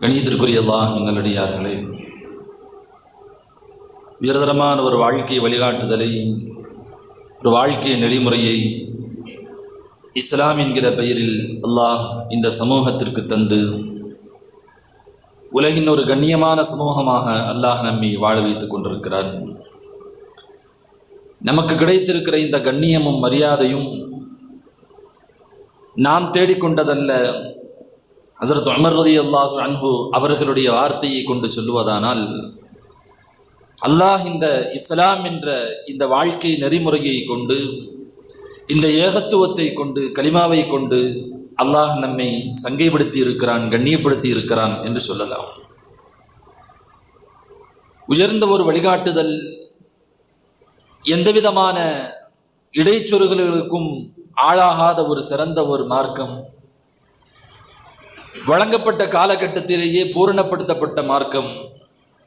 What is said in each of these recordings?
கணியத்திற்குரியதாக அல்லாஹ் நல்லடியார்களே உயர்தரமான ஒரு வாழ்க்கை வழிகாட்டுதலை ஒரு வாழ்க்கை நெறிமுறையை இஸ்லாம் என்கிற பெயரில் அல்லாஹ் இந்த சமூகத்திற்கு தந்து உலகின் ஒரு கண்ணியமான சமூகமாக அல்லாஹ் நம்மை வாழ வைத்துக் கொண்டிருக்கிறார். நமக்கு கிடைத்திருக்கிற இந்த கண்ணியமும் மரியாதையும் நாம் தேடிக்கொண்டதல்ல ஹசரத் அமர் ரதி அல்லாஹு அன்ஹு அவர்களுடைய வார்த்தையை கொண்டு சொல்லுவதானால் அல்லாஹ் இந்த இஸ்லாம் என்ற இந்த வாழ்க்கை நெறிமுறையை கொண்டு இந்த ஏகத்துவத்தை கொண்டு கலிமாவை கொண்டு அல்லாஹ் நம்மை சங்கைப்படுத்தி இருக்கிறான் கண்ணியப்படுத்தி இருக்கிறான் என்று சொல்லலாம். உயர்ந்த ஒரு வழிகாட்டுதல் எந்தவிதமான இடைச்சொருகளுக்கும் ஆளாகாத ஒரு சிறந்த ஒரு மார்க்கம் வழங்கப்பட்ட காலகட்டத்திலேயே பூரணப்படுத்தப்பட்ட மார்க்கம்.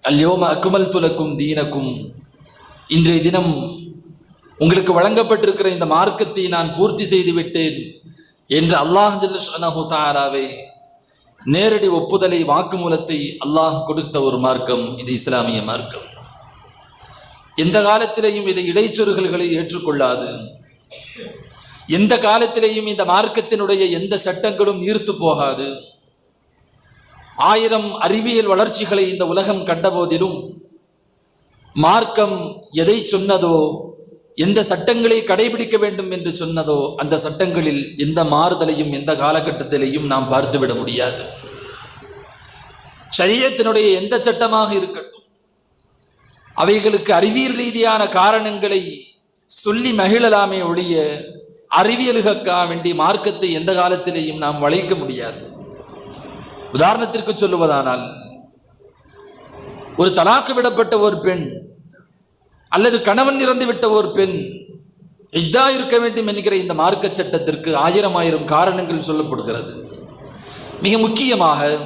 அல்யோம அக்குமல் துலக்கும் தீனக்கும். இன்றைய தினம் உங்களுக்கு வழங்கப்பட்டிருக்கிற இந்த மார்க்கத்தை நான் பூர்த்தி செய்து விட்டேன் என்று அல்லாஹ் ஜல்லு தாராவே நேரடி ஒப்புதலை வாக்குமூலத்தை அல்லாஹ் கொடுத்த ஒரு மார்க்கம் இது இஸ்லாமிய மார்க்கம். எந்த காலத்திலேயும் இதை இடைச்சொருகல்களை ஏற்றுக்கொள்ளாது. எந்த காலத்திலேயும் இந்த மார்க்கத்தினுடைய எந்த சட்டங்களும் ஈர்த்து போகாது. ஆயிரம் அறிவியல் வளர்ச்சிகளை இந்த உலகம் கண்டபோதிலும் மார்க்கம் எதை சொன்னதோ எந்த சட்டங்களை கடைபிடிக்க வேண்டும் என்று சொன்னதோ அந்த சட்டங்களில் எந்த மாறுதலையும் எந்த காலகட்டத்திலையும் நாம் பார்த்துவிட முடியாது. சரியத்தினுடைய எந்த சட்டமாக இருக்கட்டும் அவைகளுக்கு அறிவியல் ரீதியான காரணங்களை சொல்லி மகிழலாமே ஒழிய அறிவியலுக்காக வேண்டி மார்க்கத்தை எந்த காலத்திலேயும் நாம் வளைக்க முடியாது. உதாரணத்திற்கு சொல்லுவதானால் ஒரு தலாக்கு விடப்பட்ட ஒரு பெண் அல்லது கணவன் இறந்து விட்ட ஒரு பெண் இதா இருக்க வேண்டும் என்கிற இந்த மார்க்க சட்டத்திற்கு ஆயிரம் ஆயிரம் காரணங்கள் சொல்லப்படுகிறது. மிக முக்கியமாக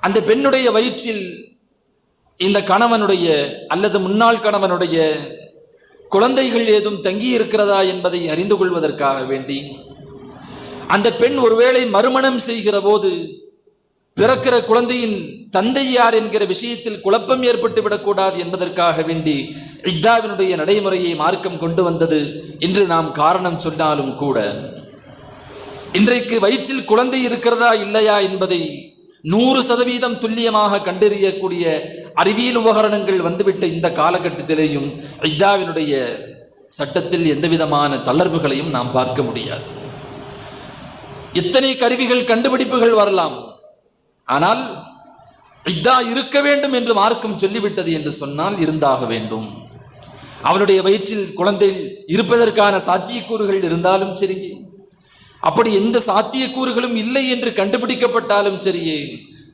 அந்த பெண்ணுடைய வயிற்றில் இந்த கணவனுடைய அல்லது முன்னாள் கணவனுடைய குழந்தைகள் ஏதும் தங்கி இருக்கிறதா என்பதை அறிந்து கொள்வதற்காக வேண்டி அந்த பெண் ஒருவேளை மறுமணம் செய்கிற போது பிறக்கிற குழந்தையின் தந்தை யார் என்கிற விஷயத்தில் குழப்பம் ஏற்பட்டு விடக்கூடாது என்பதற்காக வேண்டி இத்தாவினுடைய நடைமுறையை மார்க்கம் கொண்டு வந்தது என்று நாம் காரணம் சொன்னாலும் கூட. இன்றைக்கு வயிற்றில் குழந்தை இருக்கிறதா இல்லையா என்பதை நூறு சதவீதம் துல்லியமாக கண்டறியக்கூடிய அறிவியல் உபகரணங்கள் வந்துவிட்ட இந்த காலகட்டத்திலேயும் இத்தாவினுடைய சட்டத்தில் எந்தவிதமான தளர்வுகளையும் நாம் பார்க்க முடியாது. எத்தனை கருவிகள் கண்டுபிடிப்புகள் வரலாம்? ஆனால் இதா இருக்க வேண்டும் என்று மார்க்கம் சொல்லிவிட்டது என்று சொன்னால் இருந்தாக வேண்டும். அவனுடைய வயிற்றில் குழந்தை இருப்பதற்கான சாத்தியக்கூறுகள் இருந்தாலும் சரி அப்படி எந்த சாத்தியக்கூறுகளும் இல்லை என்று கண்டுபிடிக்கப்பட்டாலும் சரியே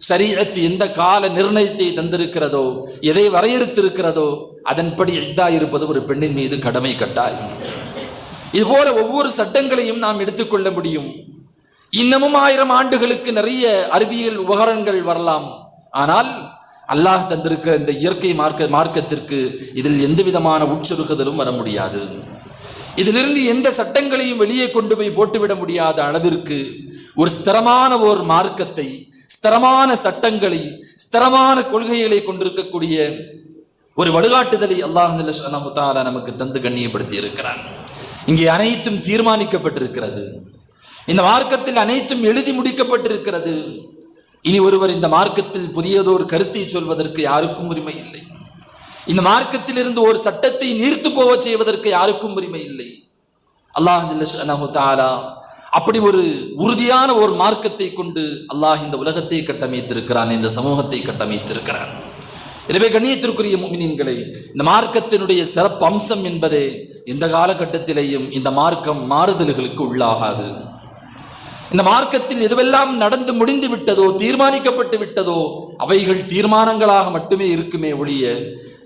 சரீரத்து எந்த கால நிர்ணயத்தை தந்திருக்கிறதோ எதை வரையறுத்திருக்கிறதோ அதன்படி இதா இருப்பது ஒரு பெண்ணின் மீது கடமை கட்டாயம். இதுபோல ஒவ்வொரு சட்டங்களையும் நாம் எடுத்துக்கொள்ள முடியும். இன்னமும் ஆயிரம் ஆண்டுகளுக்கு நிறைய அறிவியல் உபகரணங்கள் வரலாம். ஆனால் அல்லாஹ் தந்திருக்கிற இந்த இயற்கை மார்க்க மார்க்கத்திற்கு இதில் எந்த விதமான உட்சொருக்குதலும் வர முடியாது. இதிலிருந்து எந்த சட்டங்களையும் வெளியே கொண்டு போய் போட்டுவிட முடியாத அளவிற்கு ஒரு ஸ்திரமான ஓர் மார்க்கத்தை ஸ்திரமான சட்டங்களை ஸ்திரமான கொள்கைகளை கொண்டிருக்கக்கூடிய ஒரு வழிகாட்டுதலை அல்லாஹ் நமக்கு தந்து கண்ணியப்படுத்தி இருக்கிறான் இங்கே அனைத்தும் தீர்மானிக்கப்பட்டிருக்கிறது. இந்த மார்க்கத்தில் அனைத்தும் எழுதி முடிக்கப்பட்டிருக்கிறது. இனி ஒருவர் இந்த மார்க்கத்தில் புதியதொரு கருத்தை சொல்வதற்கு யாருக்கும் உரிமை இல்லை. இந்த மார்க்கத்தில் இருந்து ஒரு சட்டத்தை நீர்த்து போக செய்வதற்கு யாருக்கும் உரிமை இல்லை. அல்லாஹ் தாலா அப்படி ஒரு உறுதியான ஒரு மார்க்கத்தை கொண்டு அல்லாஹ் இந்த உலகத்தை கட்டமைத்திருக்கிறான் இந்த சமூகத்தை கட்டமைத்திருக்கிறான். எனவே கண்ணியத்திற்குரிய முமினின்களை இந்த மார்க்கத்தினுடைய சிறப்பு அம்சம் என்பதே இந்த காலகட்டத்திலேயும் இந்த மார்க்கம் மாறுதல்களுக்கு உள்ளாகாது. இந்த மார்க்கத்தில் எதுவெல்லாம் நடந்து முடிந்து விட்டதோ தீர்மானிக்கப்பட்டு விட்டதோ அவைகள் தீர்மானங்களாக மட்டுமே இருக்குமே ஒழிய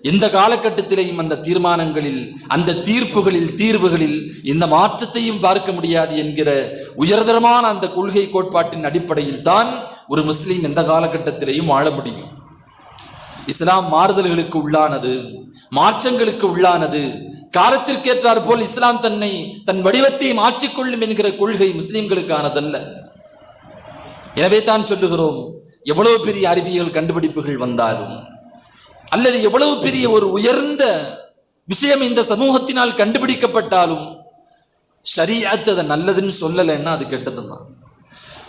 எந்த காலகட்டத்திலேயும் அந்த தீர்மானங்களில் அந்த தீர்ப்புகளில் தீர்வுகளில் இந்த மாற்றத்தையும் பார்க்க முடியாது என்கிற உயர்தரமான அந்த கொள்கை கோட்பாட்டின் அடிப்படையில் தான் ஒரு முஸ்லீம் எந்த காலகட்டத்திலேயும் வாழ முடியும். இஸ்லாம் மாறுதல்களுக்கு உள்ளானது மாற்றங்களுக்கு உள்ளானது. காலத்திற்கேற்றார் போல் இஸ்லாம் தன்னை தன் வடிவத்தை மாற்றிக்கொள்ளும் என்கிற கொள்கை முஸ்லிம்களுக்கானதல்ல. எனவே தான் சொல்லுகிறோம் எவ்வளவு பெரிய அறிவியல் கண்டுபிடிப்புகள் வந்தாலும் அல்லது எவ்வளவு பெரிய ஒரு உயர்ந்த விஷயம் இந்த சமூகத்தினால் கண்டுபிடிக்கப்பட்டாலும் ஷரியத் அதை நல்லதுன்னு சொல்லலைன்னா அது கெட்டதுதான்.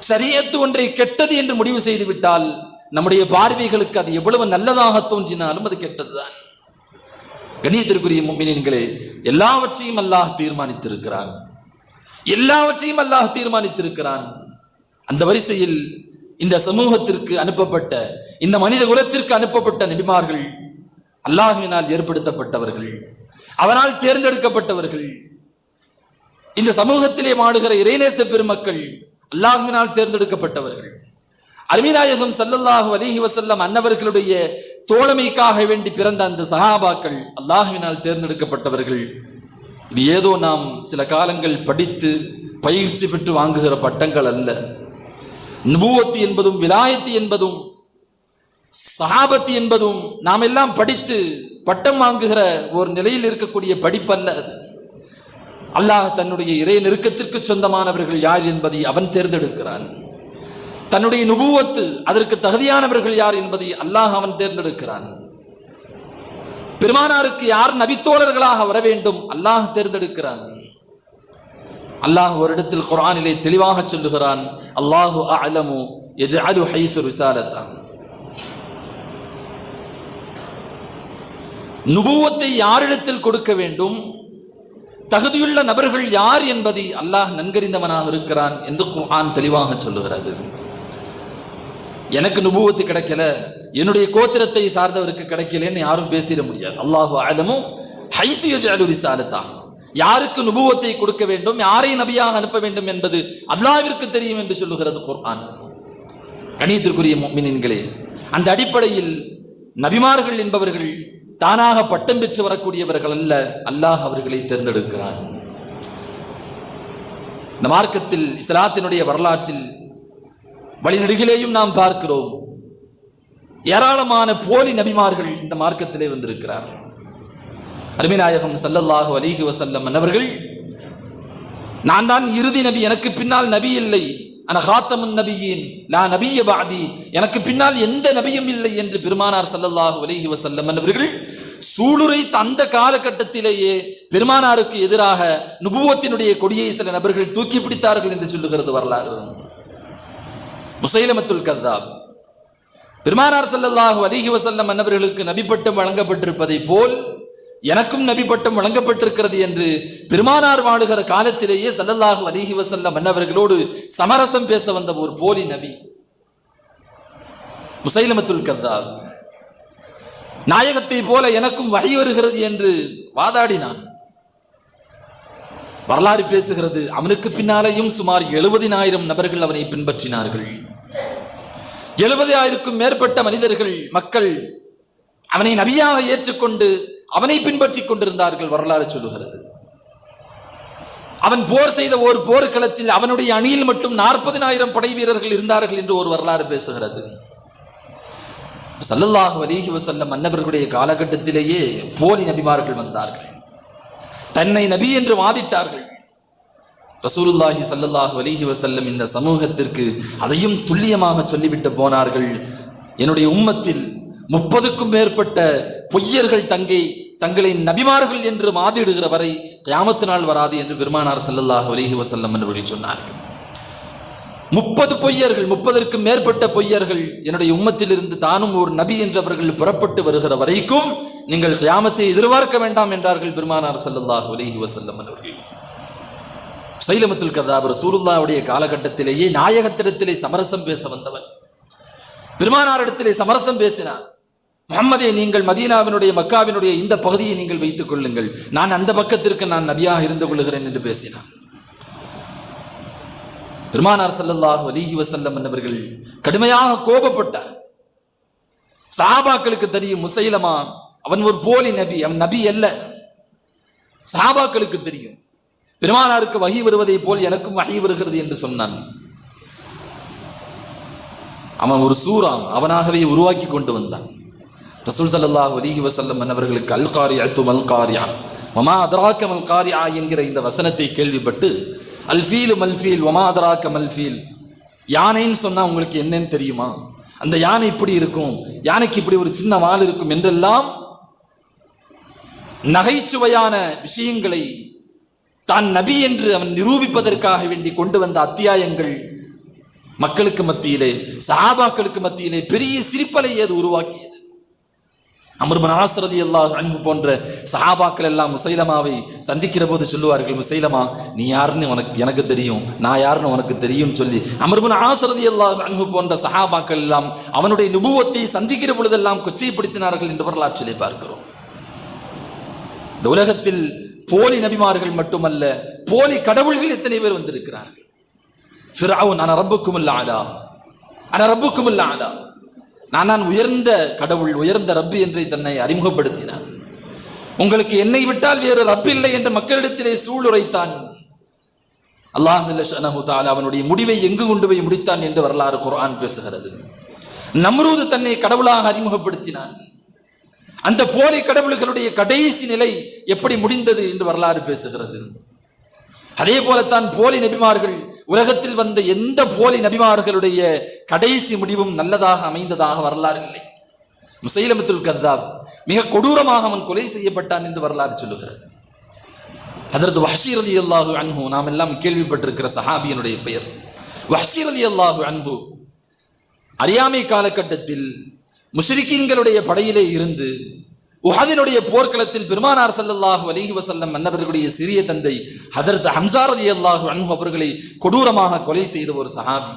ஷரியத்து ஒன்றை கெட்டது என்று முடிவு செய்து விட்டால் நம்முடைய பார்வைகளுக்கு அது எவ்வளவு நல்லதாக தோன்றினாலும் அது கெட்டதுதான். கணியத்திற்குரிய மும்மினின்களே எல்லாவற்றையும் அல்லாஹ் தீர்மானித்திருக்கிறான். எல்லாவற்றையும் அல்லாஹ் தீர்மானித்திருக்கிறான். அந்த வரிசையில் இந்த சமூகத்திற்கு அனுப்பப்பட்ட இந்த மனித குலத்திற்கு அனுப்பப்பட்ட நபிமார்கள் அல்லாஹ்வினால் ஏற்படுத்தப்பட்டவர்கள் அவனால் தேர்ந்தெடுக்கப்பட்டவர்கள். இந்த சமூகத்திலே வாழுகிற இறைநேச பெருமக்கள் அல்லாஹ்வினால் தேர்ந்தெடுக்கப்பட்டவர்கள். அருமிநாயகம் ஸல்லல்லாஹு அலிஹி வசல்லம் அன்னவர்களுடைய தோழமைக்காக வேண்டி பிறந்த அந்த சஹாபாக்கள் அல்லாஹுவினால் தேர்ந்தெடுக்கப்பட்டவர்கள். இது ஏதோ நாம் சில காலங்கள் படித்து பயிற்சி பெற்று வாங்குகிற பட்டங்கள் அல்ல. நுபூவத்து என்பதும் விலாயத்து என்பதும் சஹாபத்து என்பதும் நாம் எல்லாம் படித்து பட்டம் வாங்குகிற ஒரு நிலையில் இருக்கக்கூடிய படிப்பல்ல அது. அல்லாஹ் தன்னுடைய இறை நெருக்கத்திற்கு சொந்தமானவர்கள் யார் என்பதை அவன் தேர்ந்தெடுக்கிறான். தன்னுடைய நுபுவத்து அதற்கு தகுதியானவர்கள் யார் என்பதை அல்லாஹ் அவன் தேர்ந்தெடுக்கிறான். பெருமானாருக்கு யார் நபித்தோழர்களாக வர வேண்டும் அல்லாஹ் தேர்ந்தெடுக்கிறான். அல்லாஹ் ஒரு இடத்தில் குரானிலே தெளிவாக சொல்லுகிறான் அல்லாஹு அலமு எஜஅலு ஹைசு விசாலத்தான் நுபுவத்தை யாரிடத்தில் கொடுக்க வேண்டும்? தகுதியுள்ள நபர்கள் யார் என்பதை அல்லாஹ் நன்கறிந்தவனாக இருக்கிறான் என்று குர்ஆன் தெளிவாக சொல்லுகிறது. எனக்கு நுபுவத்து கிடைக்கல என்னுடைய கோத்திரத்தை சார்ந்தவருக்கு கிடைக்கலன்னு யாரும் பேசிட முடியாது. அல்லாஹு ஆலமும் ஹைசு யஜஅலு யாருக்கு நுபுவத்தை கொடுக்க வேண்டும் யாரை நபியாக அனுப்ப வேண்டும் என்பது அல்லாவிற்கு தெரியும் என்று சொல்லுகிறது குர்ஆன். கணியத்திற்குரிய முஃமினீன்களே அந்த அடிப்படையில் நபிமார்கள் என்பவர்கள் தானாக பட்டம் பெற்று வரக்கூடியவர்கள் அல்ல அல்லாஹ் அவர்களை தேர்ந்தெடுக்கிறார் இந்த மார்க்கத்தில் இஸ்லாத்தினுடைய வரலாற்றில் வழிநெடுகிலேயும் நாம் பார்க்கிறோம். ஏராளமான போலி நபிமார்கள் இந்த மார்க்கத்திலே வந்திருக்கிறார் அருமைநாயகம் சல்லல்லாஹு அலிஹி வசல்லம் மன்னவர்கள் நான் தான் இறுதி நபி எனக்கு பின்னால் நபி இல்லை. அன ஹாத்தமுன் நபியின் லா நபிய பாதி எனக்கு பின்னால் எந்த நபியும் இல்லை என்று பெருமானார் சல்லல்லாஹு அலிஹி வசல்லம் அவர்கள் சூளுரைத்த அந்த காலகட்டத்திலேயே பெருமானாருக்கு எதிராக நுபுவத்தினுடைய கொடியை சில நபர்கள் தூக்கி பிடித்தார்கள் என்று சொல்லுகிறது வரலாறு. முசைலமத்துல் கதாப் பெருமானார் செல்லல்லாஹு அலிஹி வசல்லம் அன்னவர்களுக்கு நபி பட்டம் வழங்கப்பட்டிருப்பதை போல் எனக்கும் நபி பட்டம் வழங்கப்பட்டிருக்கிறது என்று பெருமானார் வாழுகிற காலத்திலேயே சல்லல்லாஹு அலிஹி வசல்லம் மன்னவர்களோடு சமரசம் பேச வந்த ஒரு போலி நபி. முசைலமத்துல் கதாப் நாயகத்தை போல எனக்கும் வகை வருகிறது என்று வாதாடினான். வரலாறு பேசுகிறது அவனுக்கு பின்னாலேயும் சுமார் எழுபதினாயிரம் நபர்கள் அவனை பின்பற்றினார்கள். எழுபது ஆயிரக்கும் மேற்பட்ட மனிதர்கள் மக்கள் அவனை நபியாக ஏற்றுக்கொண்டு அவனை பின்பற்றிக் கொண்டிருந்தார்கள் வரலாறு சொல்லுகிறது. அவன் போர் செய்த ஒரு போர்க்களத்தில் அவனுடைய அணியில் மட்டும் நாற்பதினாயிரம் படை வீரர்கள் இருந்தார்கள் என்று ஒரு வரலாறு பேசுகிறது. சல்லல்லாஹ் அலிஹி வஸல்லம் மன்னவர்களுடைய காலகட்டத்திலேயே போலி நபிமார்கள் வந்தார்கள். தன்னை நபி என்று வாதிட்டார்கள். ரசூலுல்லாஹி ஸல்லல்லாஹு அலைஹி வசல்லம் இந்த சமூகத்திற்கு அதையும் துல்லியமாக சொல்லிவிட்டு போனார்கள். என்னுடைய உம்மத்தில் முப்பதுக்கும் மேற்பட்ட பொய்யர்கள் தங்கை தங்களை நபிமார்கள் என்று மாதிடுகிற வரை கியாமத்து நாள் வராது என்று பெருமானார் ஸல்லல்லாஹு அலைஹி வசல்லம் அவர்கள் சொன்னார்கள். முப்பது பொய்யர்கள் முப்பதற்கும் மேற்பட்ட பொய்யர்கள் என்னுடைய உம்மத்திலிருந்து தானும் ஒரு நபி என்றவர்கள் புறப்பட்டு வருகிற வரைக்கும் நீங்கள் கியாமத்தை எதிர்பார்க்க வேண்டாம் என்றார்கள் பெருமானார் ஸல்லல்லாஹு அலைஹி வசல்லம் அவர்கள். சைலமத்துல் கதாப் ரசூலுல்லாவுடைய காலகட்டத்திலேயே நாயகத்திடத்திலே சமரசம் பேச வந்தவன். பெருமானாரிடத்திலே சமரசம் பேசினார். முகம்மதே நீங்கள் மதீனாவினுடைய மக்காவினுடைய இந்த பகுதியை நீங்கள் வைத்துக் கொள்ளுங்கள். நான் அந்த பக்கத்திற்கு நான் நபியாக இருந்து கொள்கிறேன் என்று பேசினான் பெருமானார் சல்லல்லாஹ் அலிஹி வசல்லம் என்பவர்கள் கடுமையாக கோபப்பட்டார். சாபாக்களுக்கு தெரியும் முசைலமா அவன் ஒரு போலி நபி அவன் நபி அல்ல. சாபாக்களுக்கு தெரியும். பெருமானாருக்கு வகி வருவதை போல் எனக்கும் வகி வருகிறது என்று சொன்னான். அவன் ஒரு சூரா அவனாகவே உருவாக்கி கொண்டு வந்தான். ரசூல் ஸல்லல்லாஹு அலிஹி வசல்லம் அவர்களுக்கு அல் காரியா மல்காரியா மமா அதராக்க மல்காரியா என்கிற இந்த வசனத்தை கேள்விப்பட்டு அல்ஃபீல் மல்ஃபீல் ஒமா அதராக்க மல்ஃபீல் யானைன்னு சொன்னால் உங்களுக்கு என்னன்னு தெரியுமா? அந்த யானை இப்படி இருக்கும் யானைக்கு இப்படி ஒரு சின்ன வால் இருக்கும் என்றெல்லாம் நகைச்சுவையான விஷயங்களை தான் நபி என்று அவன் நிரூபிப்பதற்காக வேண்டி கொண்டு வந்த அத்தியாயங்கள் மக்களுக்கு மத்தியிலே சஹாபாக்களுக்கு மத்தியிலே பெரிய சிரிப்பலை அது உருவாக்கியது. அமர்மன் ஆசிரதி எல்லாம் அன்பு போன்ற சஹாபாக்கள் எல்லாம் முசைலமாவை சந்திக்கிற போது சொல்லுவார்கள் முசைலமா நீ யாருன்னு உனக்கு எனக்கு தெரியும் நான் யாருன்னு உனக்கு தெரியும் சொல்லி. அமர்மன் ஆசிரதி எல்லாம் அன்பு போன்ற சஹாபாக்கள் எல்லாம் அவனுடைய நுபுவத்தை சந்திக்கிற பொழுதெல்லாம் கொச்சைப்படுத்தினார்கள் என்று வரலாற்றிலே பார்க்கிறோம். இந்த உலகத்தில் போலி நபிமார்கள் மட்டுமல்ல போலி கடவுள்கள் எத்தனை பேர் வந்திருக்கிறார்கள்? ஃபிரவுன் ஆனா ரப்புக்கும் ஆலா ஆனா ரப்புக்கும் ஆலா நான் நான் உயர்ந்த கடவுள் உயர்ந்த ரப்பு என்று தன்னை அறிமுகப்படுத்தினான். உங்களுக்கு என்னை விட்டால் வேறு ரப்பு இல்லை என்று மக்களிடத்திலே சூளுரைத்தான். அல்லாஹ் ஷனஹு அவனுடைய முடிவை எங்கு கொண்டு போய் முடித்தான் என்று வரலாறு குரான் பேசுகிறது. நம்ரூது தன்னை கடவுளாக அறிமுகப்படுத்தினான். அந்த போலி கடவுள்களுடைய கடைசி நிலை எப்படி முடிந்தது என்று வரலாறு பேசுகிறது. அதே போலத்தான் போலி நபிமார்கள் உலகத்தில் வந்த எந்த போலி நபிமார்களுடைய கடைசி முடிவும் நல்லதாக அமைந்ததாக வரலாறு இல்லை. முசைலமத்துல் கத்தாப் மிக கொடூரமாக அவன் கொலை செய்யப்பட்டான் என்று வரலாறு சொல்லுகிறது. அதற்கு வஹஷீர் அலி அல்லாஹு அன்ஹு நாம் எல்லாம் கேள்விப்பட்டிருக்கிற சஹாபியனுடைய பெயர். வஹஷீர் அலி அல்லாஹு அன்ஹு அறியாமை காலகட்டத்தில் முஷ்ரிக்கீன்களுடைய படையிலே இருந்து உஹதினுடைய போர்க்களத்தில் பெருமானார் ஸல்லல்லாஹு அலிஹி வசல்லம் மன்னவர்களுடைய சிறிய தந்தை ஹஜரத் ஹம்சாரதி ரலியல்லாஹு அன்ஹு அவர்களை கொடூரமாக கொலை செய்த ஒரு சஹாபி.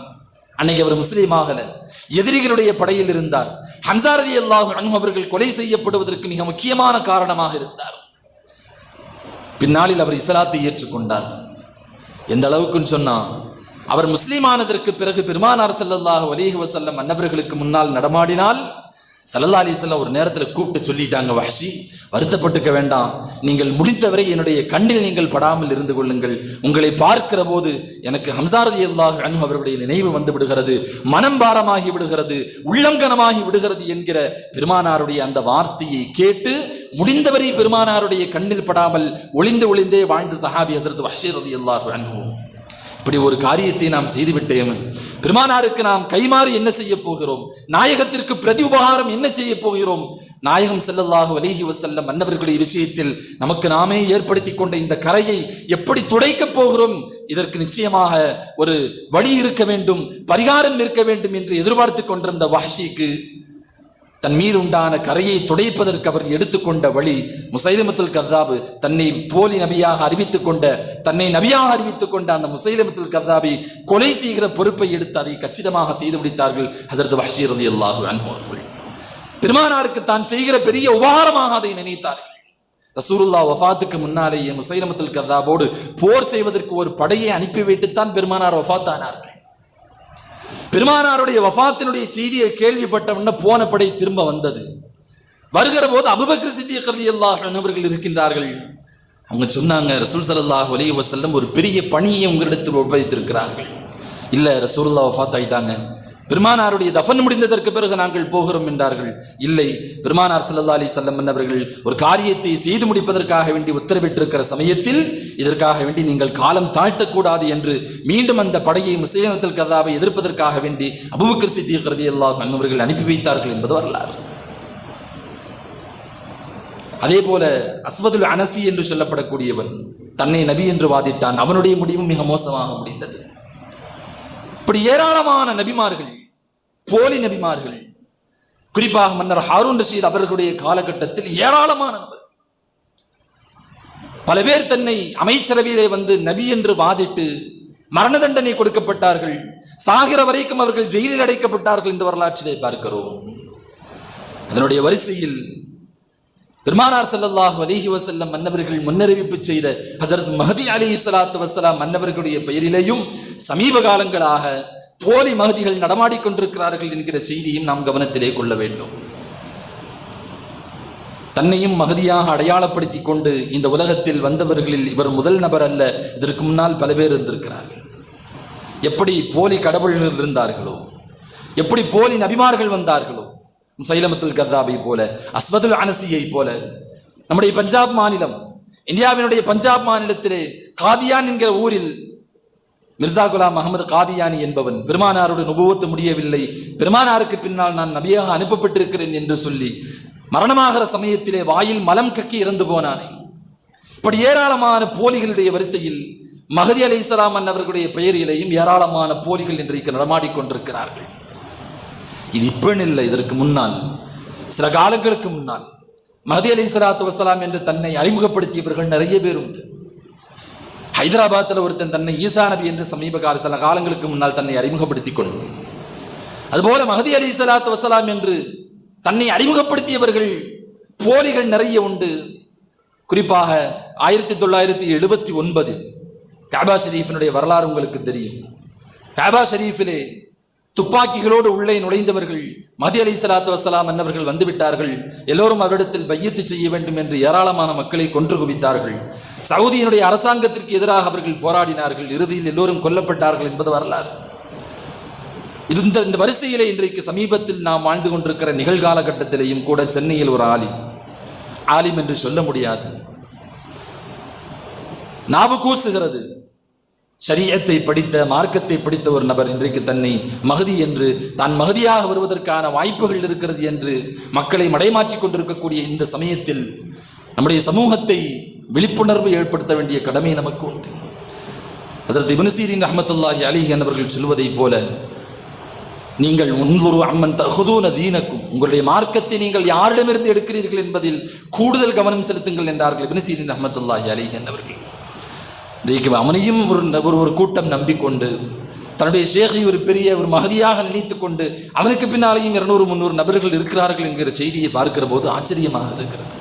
அன்னைக்கு அவர் முஸ்லீமாகல எதிரிகளுடைய படையில் இருந்தார். ஹம்சாரதி ரலியல்லாஹு அன்ஹு அவர்கள் கொலை செய்யப்படுவதற்கு மிக முக்கியமான காரணமாக இருந்தார். பின்னாளில் அவர் இஸ்லாத்தை ஏற்றுக்கொண்டார். எந்த அளவுக்குன்னு சொன்னா அவர் முஸ்லீமானதற்கு பிறகு பெருமானார் செல்லல்லாஹு அலிஹி வசல்லம் மன்னவர்களுக்கு முன்னால் நடமாடினால் சல்லல்லா அலிஸ்லாம் ஒரு நேரத்தில் கூப்பிட்டு சொல்லிட்டாங்க வஹஷி வருத்தப்பட்டுக்க வேண்டாம். நீங்கள் முடிந்தவரை என்னுடைய கண்ணில் நீங்கள் படாமல் இருந்து கொள்ளுங்கள். உங்களை பார்க்கிற போது எனக்கு ஹம்சாரதி அல்லாஹ் அனு அவருடைய நினைவு வந்து விடுகிறது. மனம் பாரமாகி விடுகிறது. உள்ளங்கனமாகி விடுகிறது என்கிற பெருமானாருடைய அந்த வார்த்தையை கேட்டு முடிந்தவரை பெருமானாருடைய கண்ணில் படாமல் ஒளிந்து ஒளிந்தே வாழ்ந்த சஹாபி ஹசரத் வஹஷி ரதி அல்லாஹு அன்ஹு. இப்படி ஒரு காரியத்தை நாம் செய்துவிட்டேன். பெருமானாருக்கு நாம் கைமாறி என்ன செய்ய போகிறோம்? நாயகத்திற்கு பிரதி உபகாரம் என்ன செய்ய போகிறோம்? நாயகம் செல்லதாக வலிகி வஸல்லம் மன்னவர்களுடைய விஷயத்தில் நமக்கு நாமே ஏற்படுத்தி கொண்ட இந்த கரையை எப்படி துடைக்கப் போகிறோம்? இதற்கு நிச்சயமாக ஒரு வழி இருக்க வேண்டும் பரிகாரம் இருக்க வேண்டும் என்று எதிர்பார்த்து கொண்டிருந்த வஹஷிக்கு தன் மீது உண்டான கரையை துடைப்பதற்கு அவர் எடுத்துக்கொண்ட வழி முசைலமத்துல் கர்தாபு தன்னை போலி நபியாக அறிவித்துக் கொண்ட தன்னை நபியாக அறிவித்துக் கொண்ட அந்த முசைலமத்துல் கத்தாபை கொலை செய்கிற பொறுப்பை எடுத்து அதை கச்சிதமாக செய்து முடித்தார்கள் ஹசரத் பஷீர் அலி அல்லாஹு அவர்கள். பெருமானாருக்கு தான் செய்கிற பெரிய உபகாரமாக அதை நினைத்தார்கள். ரசூருல்லா வஃபாத்துக்கு முன்னாலேயே முசைலமத்துல் கர்தாபோடு போர் செய்வதற்கு ஒரு படையை அனுப்பி வைத்துத்தான் பெருமானார் வஃபாத்தானார்கள். பெருமானாருடைய வஃபாத்தினுடைய செய்தியை கேள்விப்பட்ட உடனே போன படை திரும்ப வந்தது. வருகிற போது அபுபக்கர் சித்திய கருதி அல்லாஹ் அவர்கள் இருக்கின்றார்கள். அவங்க சொன்னாங்க ரசூல் சல்லாஹ் அலைஹி ஒரு பெரிய பணியை உங்களிடத்தில் ஒப்படைத்திருக்கிறார்கள். இல்லை ரசூல்லா வஃபாத் ஆயிட்டாங்க. பெருமானாருடைய தஃபன் முடிந்ததற்கு பிறகு நாங்கள் போகிறோம் என்றார்கள். இல்லை பெருமானார் சல்லா அலி வஸல்லம் அவர்கள் ஒரு காரியத்தை செய்து முடிப்பதற்காக வேண்டி உத்தரவிட்டிருக்கிற சமயத்தில் இதற்காக வேண்டி நீங்கள் காலம் தாழ்த்தக்கூடாது என்று மீண்டும் அந்த படையை முசேமத்தில் கதாவை எதிர்ப்பதற்காக வேண்டி அபுபக்கர் சித்திக் ரலியல்லாஹு அல்லாஹ் அவர்கள் அனுப்பி வைத்தார்கள் என்பது வரலாறு. அதே போல அஸ்வதுல் அனசி என்று சொல்லப்படக்கூடியவன் தன்னை நபி என்று வாதிட்டான். அவனுடைய முடிவும் மிக மோசமாக முடிந்தது. இப்படி ஏராளமான நபிமார்கள் போலி நபிமார்கள் குறிப்பாக மன்னர் ஹாரூன் ரஷீத் அவர்களுடைய காலகட்டத்தில் ஏராளமான நபர் பல பேர் தன்னை அமைச்சரவையிலே வந்து நபி என்று வாதிட்டு மரண தண்டனை கொடுக்கப்பட்டார்கள். சாகிற வரைக்கும் அவர்கள் ஜெயிலில் அடைக்கப்பட்டார்கள் என்று வரலாற்றிலே பார்க்கிறோம். அதனுடைய வரிசையில் பெருமானார் செல்லல்லாஹ் அலைஹி வசல்லம் மன்னவர்கள் முன்னறிவிப்பு செய்த அதற்கு மஹதி அலி சலாத்து வஸ்ஸலாம் மன்னவர்களுடைய பெயரிலேயும் சமீப காலங்களாக போலி மகதிகள் நடமாடிக்கொண்டிருக்கிறார்கள் என்கிற செய்தியும் நாம் கவனத்திலே கொள்ள வேண்டும். தன்னையும் மகதியாக அடையாளப்படுத்திக் கொண்டு இந்த உலகத்தில் வந்தவர்களில் இவர் முதல் நபர் அல்ல இதற்கு முன்னால் பல பேர் இருந்திருக்கிறார்கள். எப்படி போலி கடவுள்கள் இருந்தார்களோ எப்படி போலி நபிமார்கள் வந்தார்களோ சைலமத்துல் கத்தாபை போல அஸ்வதுல் அனசியை போல நம்முடைய பஞ்சாப் மாநிலம் இந்தியாவினுடைய பஞ்சாப் மாநிலத்திலே காதியான் என்கிற ஊரில் மிர்சா குலாம் அகமது காதியானி என்பவன் பெருமானாரோடு நுபுவத்து முடியவில்லை. பெருமானாருக்கு பின்னால் நான் நபியாக அனுப்பப்பட்டிருக்கிறேன் என்று சொல்லி மரணமாகிற சமயத்திலே வாயில் மலம் கக்கி இறந்து போனானே. இப்படி ஏராளமான போலிகளுடைய வரிசையில் மகதி அலி இஸ்லாம் அன்னவர்களுடைய பெயரிலேயும் ஏராளமான போலிகள் இன்றைக்கு நடமாடிக் கொண்டிருக்கிறார்கள். இது இப்பன் இல்லை இதற்கு முன்னால் சில காலங்களுக்கு முன்னால். மகதி அலி சலாத்து வசலாம் என்று தன்னை அறிமுகப்படுத்தியவர்கள் நிறைய பேர் உண்டு. ஹைதராபாத்தில் ஒருத்தன் தன்னை ஈசா நபி என்று சமீப கால சில காலங்களுக்கு முன்னால் தன்னை அறிமுகப்படுத்திக் கொண்டு அதுபோல மஹதி அலி சலாத் வசலாம் என்று தன்னை அறிமுகப்படுத்தியவர்கள் போலிகள் நிறைய உண்டு. குறிப்பாக ஆயிரத்தி தொள்ளாயிரத்தி எழுபத்தி ஒன்பது காபா ஷெரீஃபினுடைய வரலாறு உங்களுக்கு தெரியும். காபா ஷெரீஃபிலே துப்பாக்கிகளோடு உள்ளே நுழைந்தவர்கள் மதி அலி சலாத்து வசலாம் என்னவர்கள் வந்துவிட்டார்கள். எல்லோரும் அவரிடத்தில் பையத்து செய்ய வேண்டும் என்று ஏராளமான மக்களை கொன்று குவித்தார்கள். சவுதியினுடைய அரசாங்கத்திற்கு எதிராக அவர்கள் போராடினார்கள். இறுதியில் எல்லோரும் கொல்லப்பட்டார்கள் என்பது வரலாறு. இந்த இந்த வரிசையிலே இன்றைக்கு சமீபத்தில் நாம் வாழ்ந்து கொண்டிருக்கிற நிகழ்கால கட்டத்திலேயும் கூட சென்னையில் ஒரு ஆலிம். ஆலிம் என்று சொல்ல முடியாது. நாவு கூசுகிறது. சரியத்தை படித்த மார்க்கத்தை படித்த ஒரு நபர் இன்றைக்கு தன்னை மகதி என்று தான் மகதியாக வருவதற்கான வாய்ப்புகள் இருக்கிறது என்று மக்களை மடைமாற்றிக் கொண்டிருக்கக்கூடிய இந்த சமயத்தில் நம்முடைய சமூகத்தை விழிப்புணர்வு ஏற்படுத்த வேண்டிய கடமை நமக்கு உண்டு. ஹசரத் இபனுசீரின் அஹமத்துல்லாஹி அலி என்பவர்கள் சொல்வதைப் போல நீங்கள் முன்வரு அம்மன் தகுதூன தீனக்கும் உங்களுடைய மார்க்கத்தை நீங்கள் யாரிடமிருந்து எடுக்கிறீர்கள் என்பதில் கூடுதல் கவனம் செலுத்துங்கள் என்றார்கள் இபனுசீரின் அஹமத்துல்லாஹி அலி என்பவர்கள். இன்றைக்கு அவனையும் ஒரு ஒரு ஒரு கூட்டம் நம்பிக்கொண்டு தன்னுடைய ஷேகை ஒரு பெரிய ஒரு மகதியாக நினைத்து கொண்டு அவனுக்கு பின்னாலேயும் இருநூறு முந்நூறு நபர்கள் இருக்கிறார்கள் என்கிற செய்தியை பார்க்கிற போது ஆச்சரியமாக இருக்கிறது.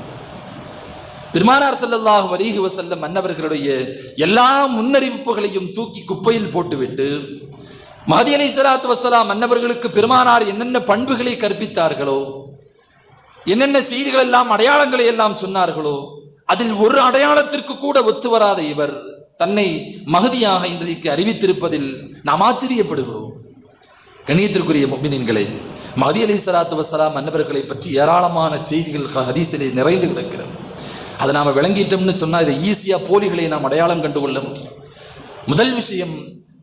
பெருமானார் ஸல்லல்லாஹு அலிஹி வசல்லம் மன்னவர்களுடைய எல்லா முன்னறிவிப்புகளையும் தூக்கி குப்பையில் போட்டுவிட்டு மஹதி அலி சலாத்து வசலாம் மன்னவர்களுக்கு பெருமானார் என்னென்ன பண்புகளை கற்பித்தார்களோ என்னென்ன செய்திகள் எல்லாம் அடையாளங்களை எல்லாம் சொன்னார்களோ அதில் ஒரு அடையாளத்திற்கு கூட ஒத்து வராத இவர் தன்னை மகதியாக இன்றைக்கு அறிவித்திருப்பதில் நாம் ஆச்சரியப்படுகிறோம். கணியத்திற்குரிய முக்மினின்களே மஹதி அலி சலாத்து வசலாம் மன்னவர்களை பற்றி ஏராளமான செய்திகள் ஹதீசிலே நிறைந்து கிடக்கிறது. அதை நாம் விளங்கிட்டோம்னு சொன்னால் இதை ஈஸியாக போலிகளை நாம் அடையாளம் கண்டு கொள்ள முடியும். முதல் விஷயம்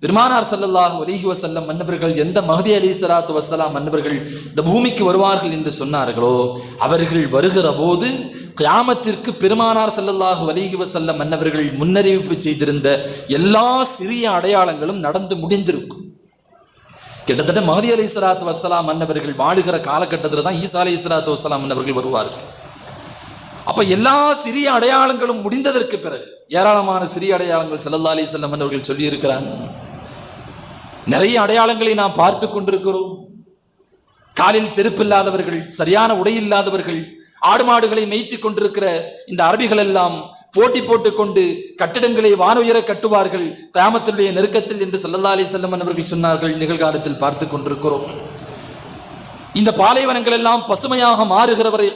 பெருமானார் சல்லல்லாஹ் அலிஹி வசல்லம் மன்னவர்கள் எந்த மஹதி அலி சலாத்து வசலாம் மன்னவர்கள் இந்த பூமிக்கு வருவார்கள் என்று சொன்னார்களோ அவர்கள் வருகிற போது கியாமத்திற்கு பெருமானார் ஸல்லல்லாஹு அலைஹி வஸல்லம் மன்னவர்கள் முன்னறிவிப்பு செய்திருந்த எல்லா சிறிய அடையாளங்களும் நடந்து முடிந்திருக்கும். கிட்டத்தட்ட மஹதி அலி சலாத்து வசலாம் மன்னவர்கள் வாழுகிற காலகட்டத்தில் தான் ஈசா அலி சலாத்து வசலாம் மன்னவர்கள் வருவார்கள். அப்ப எல்லா சிறிய அடையாளங்களும் முடிந்ததற்கு பிறகு ஏராளமான சிறிய அடையாளங்கள் செல்லல்லா அலி செல்லம் அவர்கள் சொல்லி இருக்கிறாங்க நிறைய அடையாளங்களை நாம் பார்த்து கொண்டிருக்கிறோம். காலில் செருப்பு இல்லாதவர்கள் சரியான உடை இல்லாதவர்கள் ஆடு மாடுகளை மேய்த்து கொண்டிருக்கிற இந்த அரபிகள் எல்லாம் போட்டி போட்டுக்கொண்டு கட்டிடங்களை வானுயர கட்டுவார்கள். கிராமத்தினுடைய நெருக்கத்தில் என்று செல்லல்லா அலி வஸல்லம் அவர்கள் சொன்னார்கள் நிகழ்காலத்தில் பார்த்து கொண்டிருக்கிறோம். இந்த பாலைவனங்கள் எல்லாம் பசுமையாக மாறுகிற வரை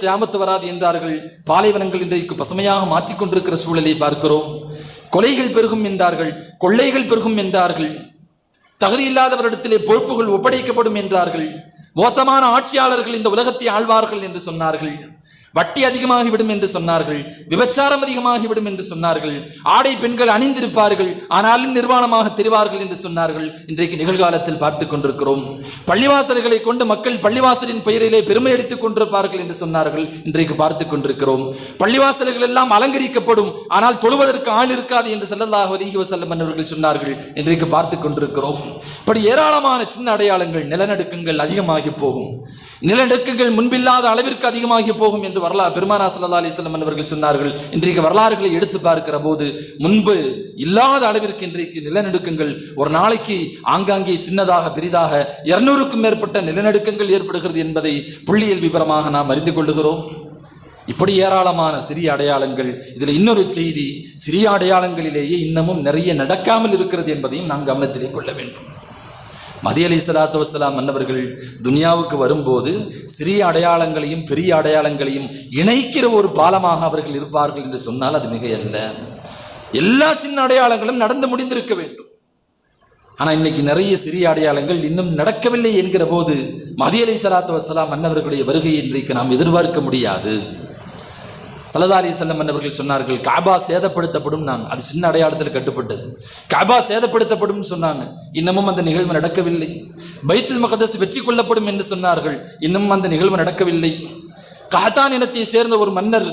வராது என்றார்கள். பாலைவனங்கள் இன்றைக்கு பசுமையாக மாற்றிக்கொண்டிருக்கிற சூழலை பார்க்கிறோம். கொலைகள் பெருகும் என்றார்கள் கொள்ளைகள் பெருகும் என்றார்கள். தகுதியில்லாதவரிடத்திலே பொறுப்புகள் ஒப்படைக்கப்படும் என்றார்கள். மோசமான ஆட்சியாளர்கள் இந்த உலகத்தை ஆழ்வார்கள் என்று சொன்னார்கள். வட்டி அதிகமாகிவிடும் என்று சொன்னார்கள். விபச்சாரம் அதிகமாகிவிடும் என்று சொன்னார்கள். ஆடை பெண்கள் அணிந்திருப்பார்கள் ஆனாலும் நிர்வாணமாக தெரிவார்கள் என்று சொன்னார்கள். இன்றைக்கு நிகழ்காலத்தில் பார்த்து கொண்டிருக்கிறோம். பள்ளிவாசல்களை கொண்டு மக்கள் பள்ளிவாசலின் பெயரிலே பெருமை அடித்துக் கொண்டிருப்பார்கள் என்று சொன்னார்கள். இன்றைக்கு பார்த்து கொண்டிருக்கிறோம். பள்ளிவாசல்கள் எல்லாம் அலங்கரிக்கப்படும். ஆனால் தொழுவதற்கு ஆள் இருக்காது என்று ஸல்லல்லாஹு அலைஹி வஸல்லம் அவர்கள் சொன்னார்கள். இன்றைக்கு பார்த்து கொண்டிருக்கிறோம். இப்படி ஏராளமான சின்ன அடையாளங்கள் நிலநடுக்கங்கள் அதிகமாகி போகும். நிலநடுக்கங்கள் முன்பில்லாத அளவிற்கு அதிகமாகி போகும் என்று வரலாறு. பெருமானா சல்லா அலிஸ்லம் அவர்கள் சொன்னார்கள் இன்றைக்கு வரலாறுகளை எடுத்து பார்க்கிற போது முன்பு இல்லாத அளவிற்கு இன்றைக்கு நிலநடுக்கங்கள் ஒரு நாளைக்கு ஆங்காங்கே சின்னதாக பெரிதாக இருநூறுக்கும் மேற்பட்ட நிலநடுக்கங்கள் ஏற்படுகிறது என்பதை புள்ளியியல் விவரமாக நாம் அறிந்து கொள்ளுகிறோம். இப்படி ஏராளமான சிறிய அடையாளங்கள் இதில் இன்னொரு செய்தி சிறிய அடையாளங்களிலேயே இன்னமும் நிறைய நடக்காமல் இருக்கிறது என்பதையும் நாம் கவனத்திலே கொள்ள வேண்டும். மதி அலி சலாத்து வசலாம் மன்னவர்கள் துனியாவுக்கு வரும்போது சிறிய அடையாளங்களையும் பெரிய அடையாளங்களையும் இணைக்கிற ஒரு பாலமாக அவர்கள் இருப்பார்கள் என்று சொன்னால் அது மிகையல்ல. எல்லா சின்ன அடையாளங்களும் நடந்து முடிந்திருக்க வேண்டும். ஆனால் இன்னைக்கு நிறைய சிறிய அடையாளங்கள் இன்னும் நடக்கவில்லை என்கிற போது மதி அலி சலாத்து வசலாம் மன்னவர்களுடைய வருகையை இன்றைக்கு நாம் எதிர்பார்க்க முடியாது. சலதாரி செல்லம் அவர்கள் சொன்னார்கள் காபா சேதப்படுத்தப்படும் நாங்க அது சின்ன அடையாளத்தில் கட்டுப்பட்டது. காபா சேதப்படுத்தப்படும் சொன்னாங்க. இன்னமும் அந்த நிகழ்வு நடக்கவில்லை. பைத்தில் மகதஸ் வெற்றி கொள்ளப்படும் என்று சொன்னார்கள். இன்னமும் அந்த நிகழ்வு நடக்கவில்லை. கஹத்தான் இனத்தை சேர்ந்த ஒரு மன்னர்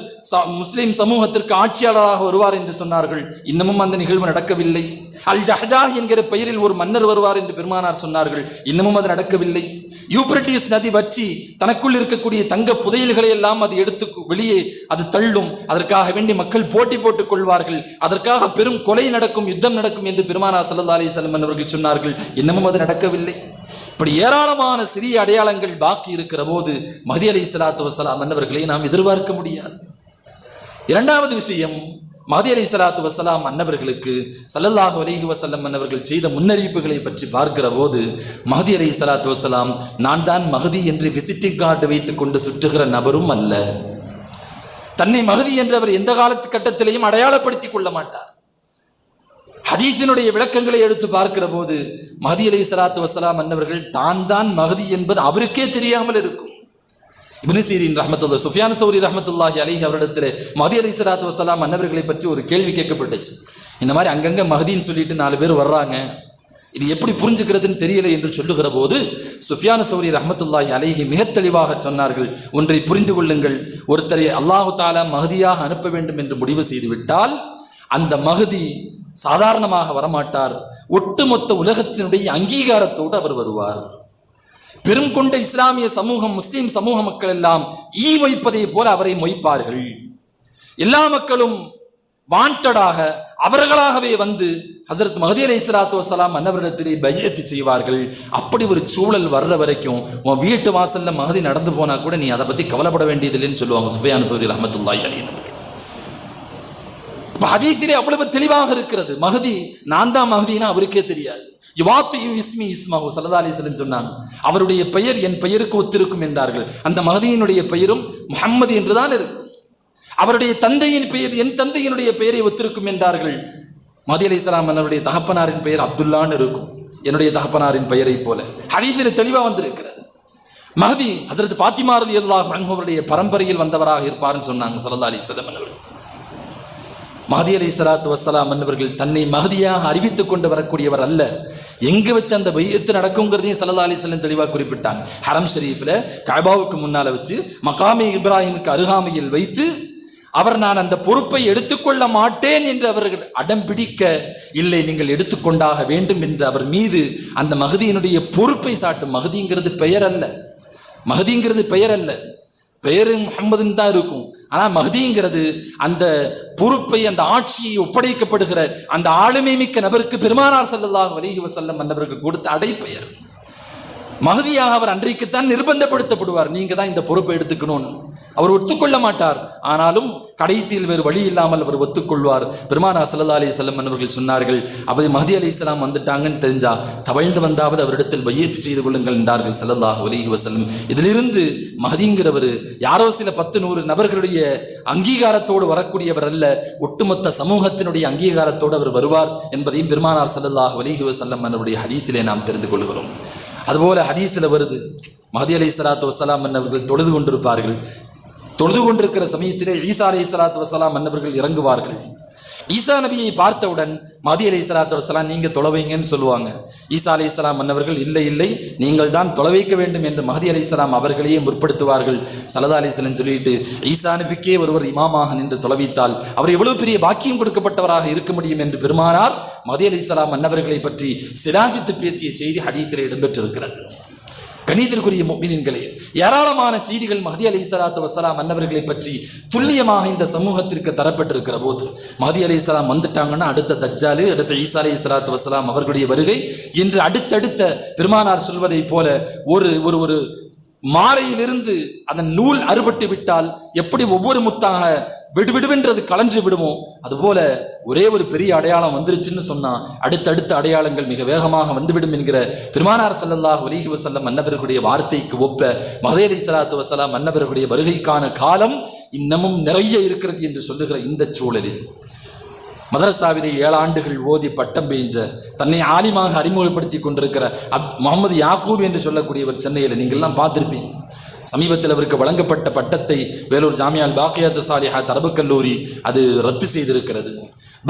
முஸ்லிம் சமூகத்திற்கு ஆட்சியாளராக வருவார் என்று சொன்னார்கள். இன்னமும் அந்த நிகழ்வு நடக்கவில்லை. அல் ஜஹஜா என்கிற பெயரில் ஒரு மன்னர் வருவார் என்று பெருமானார் சொன்னார்கள். இன்னமும் அது நடக்கவில்லை. யூப்ரட்டிஸ் நதி வற்றி தனக்குள் இருக்கக்கூடிய தங்க புதையல்களை எல்லாம் அது எடுத்து வெளியே அது தள்ளும். அதற்காக வேண்டி மக்கள் போட்டி போட்டுக் கொள்வார்கள். அதற்காக பெரும் கொலை நடக்கும் யுத்தம் நடக்கும் என்று பெருமானார் சல்லா அலி அவர்கள் சொன்னார்கள். இன்னமும் அது நடக்கவில்லை. இப்படி ஏராளமான சிறிய அடையாளங்கள் பாக்கி இருக்கிற போது மதி அலி சலாத்து வசலாம் மன்னவர்களை நாம் எதிர்பார்க்க முடியாது. இரண்டாவது விஷயம் மதி அலி சலாத்து வசலாம் மன்னவர்களுக்கு சல்லல்லாஹ் அலிஹி வசல்லம் மன்னவர்கள் செய்த முன்னறிவிப்புகளை பற்றி பார்க்கிற போது மஹதி அலி சலாத்து வசலாம் நான் தான் மகதி என்று விசிட்டிங் கார்டு வைத்துக் கொண்டு சுற்றுகிற நபரும் அல்ல. தன்னை மகதி என்று அவர் எந்த காலத்து கட்டத்திலையும் அடையாளப்படுத்திக் கொள்ள மாட்டார். ஹதீஸினுடைய விளக்கங்களை எடுத்து பார்க்கிற போது மஹதி அலி சலாத்து வசலாம் அன்னவர்கள் தான் தான் மஹதி என்பது அவருக்கே தெரியாமல் இருக்கும். இப்னு சீரின் ரஹமத்துல்லா சுஃபியான் சௌரி ரஹமத்துல்லாஹி அலி அவரிடத்தில் மஹதி அலி சலாத்து வசலாம் அன்னவர்களை பற்றி ஒரு கேள்வி கேட்கப்பட்டுச்சு. இந்த மாதிரி அங்கங்கே மஹதின்னு சொல்லிட்டு நாலு பேர் வர்றாங்க. இது எப்படி புரிஞ்சுக்கிறதுன்னு தெரியல என்று சொல்லுகிற போது சுஃபியான சௌரி ரஹமத்துல்லாஹி அலேஹி மிக தெளிவாக சொன்னார்கள். ஒன்றை புரிந்து கொள்ளுங்கள். ஒருத்தரை அல்லாஹு தாலா மகதியாக அனுப்ப வேண்டும் என்று முடிவு செய்துவிட்டால் அந்த மகதி சாதாரணமாக வரமாட்டார். ஒட்டுமொத்த உலகத்தினுடைய அங்கீகாரத்தோடு அவர் வருவார். பெரும் கொண்ட இஸ்லாமிய சமூகம் முஸ்லிம் சமூக மக்கள் எல்லாம் ஈ மொய்ப்பதை போல அவரை மொய்ப்பார்கள். எல்லா மக்களும் வாண்டடாக அவர்களாகவே வந்து ஹசரத் மஹதி அலை சலாத்து வசலாம் அன்னவரிடத்திலே பையத்து செய்வார்கள். அப்படி ஒரு சூழல் வர்ற வரைக்கும் உன் வீட்டு வாசல்ல மகதி நடந்து போனா கூட நீ அதை பத்தி கவலைப்பட வேண்டியதில்லைன்னு சொல்லுவாங்க. சுஃபியான் ஃபௌரி ரஹமத்துல்லாஹி அலைஹி. ஹதீஸிலே அவ்வளவு தெளிவாக இருக்கிறது. மகதி நான் தான் மஹதினா அவருக்கே தெரியாது. யுவாத்து இஸ்மி இஸ்மாஹு சல்லா அலிஸ்லம் சொன்னாங்க அவருடைய பெயர் என் பெயருக்கு ஒத்திருக்கும் என்றார்கள். அந்த மகதியினுடைய பெயரும் முகம்மது என்றுதான் இருக்கும். அவருடைய தந்தையின் பெயர் என் தந்தையினுடைய பெயரை ஒத்திருக்கும் என்றார்கள். மதி அலி இஸ்லாம் என்னுடைய தகப்பனாரின் பெயர் அப்துல்லான்னு இருக்கும். என்னுடைய தகப்பனாரின் பெயரை போல. ஹதீஸில் தெளிவாக வந்திருக்கிறது. மகதி ஹசரத் ஃபாத்திமா ரலி அல்லாஹ் அவருடைய பரம்பரையில் வந்தவராக இருப்பார்னு சொன்னாங்க சல்லா அலிஸ்லாம் அவர்கள். மஹதி அலி சலாத்து வசலாம் என்பவர்கள் தன்னை மகதியாக அறிவித்துக் கொண்டு வரக்கூடியவர் அல்ல. எங்கு வச்சு அந்த பையத்து நடக்குங்கிறதையும் சல்லா அலிஸ்லம் தெளிவாக குறிப்பிட்டாங்க. ஹரம் ஷரீஃபில் கபாவுக்கு முன்னால வச்சு மகாமி இப்ராஹிமுக்கு அருகாமையில் வைத்து அவர் நான் அந்த பொறுப்பை எடுத்துக்கொள்ள மாட்டேன் என்று அவர்கள் அடம் பிடிக்க இல்லை நீங்கள் எடுத்துக்கொண்டாக வேண்டும் என்று அவர் மீது அந்த மகதியினுடைய பொறுப்பை சாட்டும். மகதிங்கிறது பெயர் அல்ல. மகதிங்கிறது பெயர் அல்ல. பெயரு முகமதுன்னு தான் இருக்கும். ஆனால் மகதிங்கிறது அந்த பொறுப்பை அந்த ஆட்சியை ஒப்படைக்கப்படுகிற அந்த ஆளுமை மிக்க நபருக்கு பெருமானார் செல்லதாக வலிகுவ வஸல்லம் அன்னவருக்கு கொடுத்த அடைப்பெயர். மகதியாக அவர் அன்றைக்குத்தான் நிர்பந்தப்படுத்தப்படுவார். நீங்க தான் இந்த பொறுப்பை எடுத்துக்கணும்னு. அவர் ஒத்துக்கொள்ள மாட்டார். ஆனாலும் கடைசியில் வேறு வழி இல்லாமல் அவர் ஒத்துக்கொள்வார். பெருமானா சல்லா அலி செல்லம் அவர்கள் சொன்னார்கள் அப்படி மஹதி அலி இஸ்லாம் வந்துட்டாங்கன்னு தெரிஞ்சா தவழ்ந்து வந்தாவது அவரிடத்தில் வையத்து செய்து கொள்ளுங்கள் என்றார்கள் ஸல்லல்லாஹு அலைஹி வஸல்லம். இதிலிருந்து மஹதிங்கிறவர் யாரோ சில பத்து நூறு நபர்களுடைய அங்கீகாரத்தோடு வரக்கூடியவர் அல்ல. ஒட்டுமொத்த சமூகத்தினுடைய அங்கீகாரத்தோடு அவர் வருவார் என்பதையும் பெருமானார் சல்லல்லாஹ் அலைஹி வசல்லம் அவருடைய ஹதீத்திலே நாம் தெரிந்து கொள்கிறோம். அதுபோல ஹதீஸில் வருது. மஹதி அலை சலாத்து வசலாம் மன்னவர்கள் தொழுது கொண்டிருப்பார்கள். தொழுது கொண்டிருக்கிற சமயத்திலே ஈசா அலி சலாத்து வசலாம் மன்னவர்கள் இறங்குவார்கள். ஈசா நபியை பார்த்தவுடன் மதி அலை சலாத்து வசலாம் நீங்கள் தொலைவைங்கன்னு சொல்லுவாங்க. ஈசா அலி இஸ்லாம் மன்னவர்கள் இல்லை இல்லை நீங்கள் தான் தொலைவைக்க வேண்டும் என்று மஹதி அலி இஸ்லாம் அவர்களையே முற்படுத்துவார்கள். சலதா அலிஸ்லம் சொல்லிட்டு ஈசா நபிக்கே ஒருவர் இமாமாக நின்று தொலைவித்தால் அவர் எவ்வளவு பெரிய பாக்கியம் கொடுக்கப்பட்டவராக இருக்க முடியும் என்று பெருமானார் மதி அலி இஸ்லாம் மன்னவர்களை பற்றி சிராஜித்து பேசிய செய்தி ஹதீத்தில் இடம்பெற்றிருக்கிறது. கணிதற்குரிய மீனின்களே ஏராளமான செய்திகள் மஹதி அலி சலாத்து வசலாம் மன்னவர்களை பற்றி துல்லியமாக இந்த சமூகத்திற்கு தரப்பட்டிருக்கிற போது மஹதி அலி இஸ்லாம் வந்துட்டாங்கன்னா அடுத்த தஜ்ஜாலு அடுத்த ஈசா அலி சலாத்து வசலாம் அவர்களுடைய வருகை இன்று அடுத்தடுத்த பெருமானார் சொல்வதைப் போல ஒரு ஒரு ஒரு மாலையிலிருந்து அதன் நூல் அறுபட்டு விட்டால் எப்படி ஒவ்வொரு முத்தாக விடுவிடுவென்றது கலன்று விடுமோ? அதுபோல ஒரே ஒரு பெரிய அடையாளம் வந்துருச்சுன்னு சொன்னா அடுத்தடுத்த அடையாளங்கள் மிக வேகமாக வந்துவிடும் என்கிற பெருமானார் சல்லல்லாஹ் அலைஹி வசல்லம் மன்னவர்களுடைய வார்த்தைக்கு ஒப்ப மஹதி சலாத்து வசலாம் மன்னவர்களுடைய வருகைக்கான காலம் இன்னமும் நிறைய இருக்கிறது என்று சொல்லுகிற இந்த சூழலில். மதரசாவிலே ஏழு ஆண்டுகள் ஓதி பட்டம் பெயின்ற தன்னை ஆலிமாக அறிமுகப்படுத்தி கொண்டிருக்கிற அப் முகமது யாக்கூப் என்று சொல்லக்கூடியவர் சென்னையில் நீங்கள்லாம் பார்த்திருப்பீங்க. சமீபத்தில் அவருக்கு வழங்கப்பட்ட பட்டத்தை வேலூர் ஜாமியால் பாக்கியாத்து சாலிஹா தரபு கல்லூரி அது ரத்து செய்திருக்கிறது.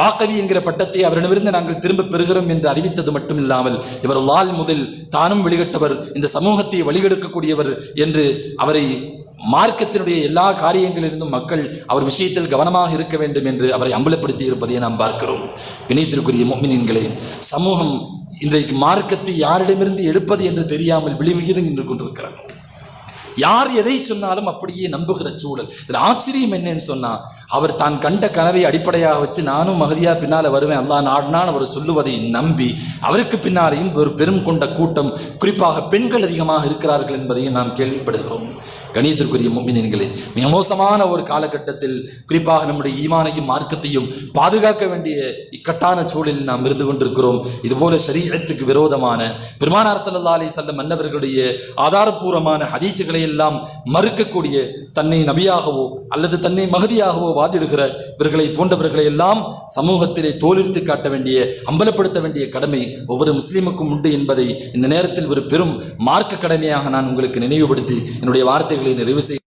பாக்கவி என்கிற பட்டத்தை அவரிடமிருந்து நாங்கள் திரும்ப பெறுகிறோம் என்று அறிவித்தது மட்டும் இல்லாமல் இவர் லால் முதல் தானும் வெளிகட்டவர் இந்த சமூகத்தை வழிகெடுக்கக்கூடியவர் என்று அவரை மார்க்கத்தினுடைய எல்லா காரியங்களிலிருந்தும் மக்கள் அவர் விஷயத்தில் கவனமாக இருக்க வேண்டும் என்று அவரை அம்பலப்படுத்தி இருப்பதை நாம் பார்க்கிறோம். வினயத்திற்குரிய மொமினின்களே சமூகம் இன்றைக்கு மார்க்கத்தை யாரிடமிருந்து எடுப்பது என்று தெரியாமல் விழிமிகுது நின்று கொண்டிருக்கிறது. யார் எதை சொன்னாலும் அப்படியே நம்புகிற சூழல். இதில் ஆச்சரியம் என்னன்னு சொன்னால் அவர் தான் கண்ட கனவை அடிப்படையாக வச்சு நானும் மகதியா பின்னால் வருவேன். அல்லா நாடுனான் அவர் சொல்லுவதை நம்பி அவருக்கு பின்னாலேயும் ஒரு பெரும் கொண்ட கூட்டம் குறிப்பாக பெண்கள் அதிகமாக இருக்கிறார்கள் என்பதையும் நாம் கேள்விப்படுகிறோம். கணியத்திற்குரிய மும்மினீன்களே மிக மோசமான ஒரு காலகட்டத்தில் குறிப்பாக நம்முடைய ஈமானையும் மார்க்கத்தையும் பாதுகாக்க வேண்டிய இக்கட்டான சூழலில் நாம் இருந்து கொண்டிருக்கிறோம். இதுபோல சரீரத்துக்கு விரோதமான பெருமானார் சல்லா அலி வஸல்லம் மன்னவர்களுடைய ஆதாரபூர்வமான ஹதீசுகளை எல்லாம் மறுக்கக்கூடிய தன்னை நபியாகவோ அல்லது தன்னை மகதியாகவோ வாதிடுகிற இவர்களை போன்றவர்களை எல்லாம் சமூகத்திலே தோலிர்த்து காட்ட வேண்டிய அம்பலப்படுத்த வேண்டிய கடமை ஒவ்வொரு முஸ்லீமுக்கும் உண்டு என்பதை இந்த நேரத்தில் ஒரு பெரும் மார்க்க கடமையாக நான் உங்களுக்கு நினைவுபடுத்தி என்னுடைய வார்த்தைகளை நிறைவு செய்ய